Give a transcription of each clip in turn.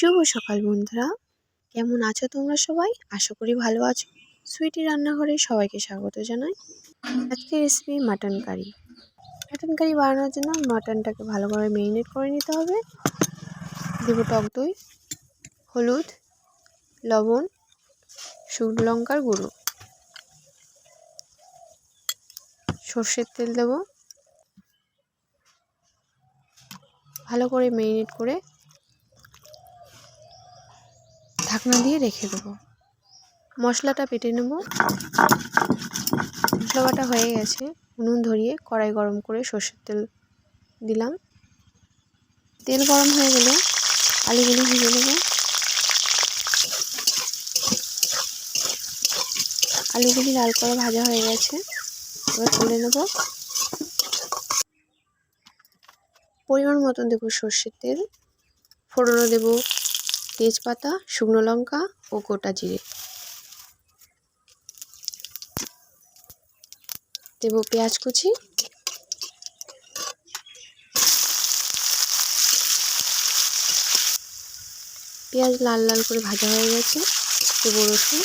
শুভ সকাল বন্ধুরা। কেমন আছো তোমরা সবাই? আশা করি ভালো আছো। সুইটি রান্নাঘরে সবাইকে স্বাগত জানাই। আজকে recipe mutton curry mutton curry বানানোর জন্য মাটনটাকে ভালো করে মেরিনেট করে নিতে হবে। দেব টক দই, হলুদ, লবণ, শুকনো লঙ্কার গুঁড়ো। সর্ষের তেল দেব। ভালো করে মেরিনেট করে ঢাকনা দিয়ে রেখে দেবো। মশলাটা পেটে নেব। মশলা বাটা হয়ে গেছে। উনুন ধরিয়ে কড়াই গরম করে সর্ষের তেল দিলাম। তেল গরম হয়ে গেলে আলুগুলি ভেজে নেব। আলুগুলি লাল করে ভাজা হয়ে গেছে। এবার তুলে নেব। পরিমাণ মতন দেবো সর্ষের তেল। ফোড়নও দেবো। তেজপাতা, শুকনো লঙ্কা ও গোটা জিরে। দেব পেঁয়াজ কুচি। পেঁয়াজ লাল লাল করে ভাজা হয়ে গেছে, দেব রসুন।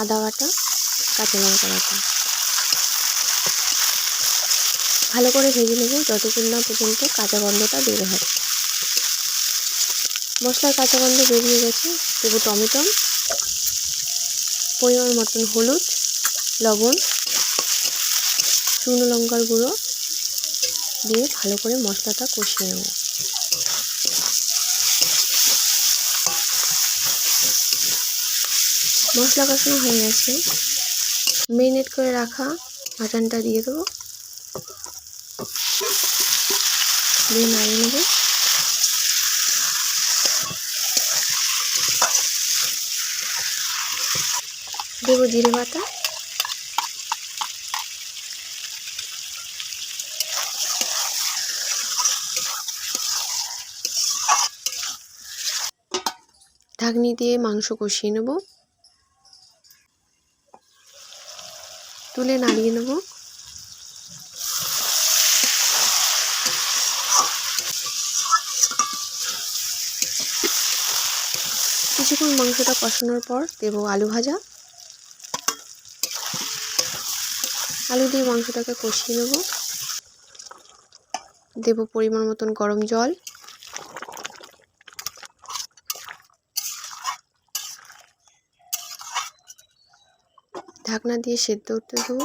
আদা বাটা, কাঁচা লঙ্কা বাটা। ভালো করে ভেজে নেব যতক্ষণ না পর্যন্ত কাঁচা গন্ধটা বের হয়। মশলার কাঁচা গন্ধ বেরিয়ে গেছে। দেবো টমেটো, পরিমাণ মতন হলুদ, লবণ, শুকনো লঙ্কার গুঁড়ো দিয়ে ভালো করে মশলাটা কষিয়ে নেব। মশলা কষানো হয়ে গেছে। মেরিনেট করে রাখা মাটনটা দিয়ে দেবো। দিয়ে নাড়িয়ে নেব। দেবো জিরে বাটা। ঢাকনি দিয়ে মাংস কষিয়ে নেব। তুলে নাড়িয়ে নেব। কিছুক্ষণ মাংসটা কষানোর পর দেব আলু ভাজা। আলু দিয়ে মাংসটাকে কষিয়ে নেব। দেব পরিমাণ মতন গরম জল। ঢাকনা দিয়ে সেদ্ধ উঠতে দেবো।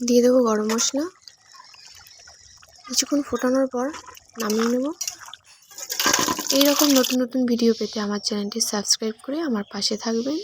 দিয়ে দেবো গরম মশলা। কিছুক্ষণ ফোটানোর পর নামিয়ে নেব। এইরকম নতুন নতুন ভিডিও পেতে আমার চ্যানেলটি সাবস্ক্রাইব করে আমার পাশে থাকবেন।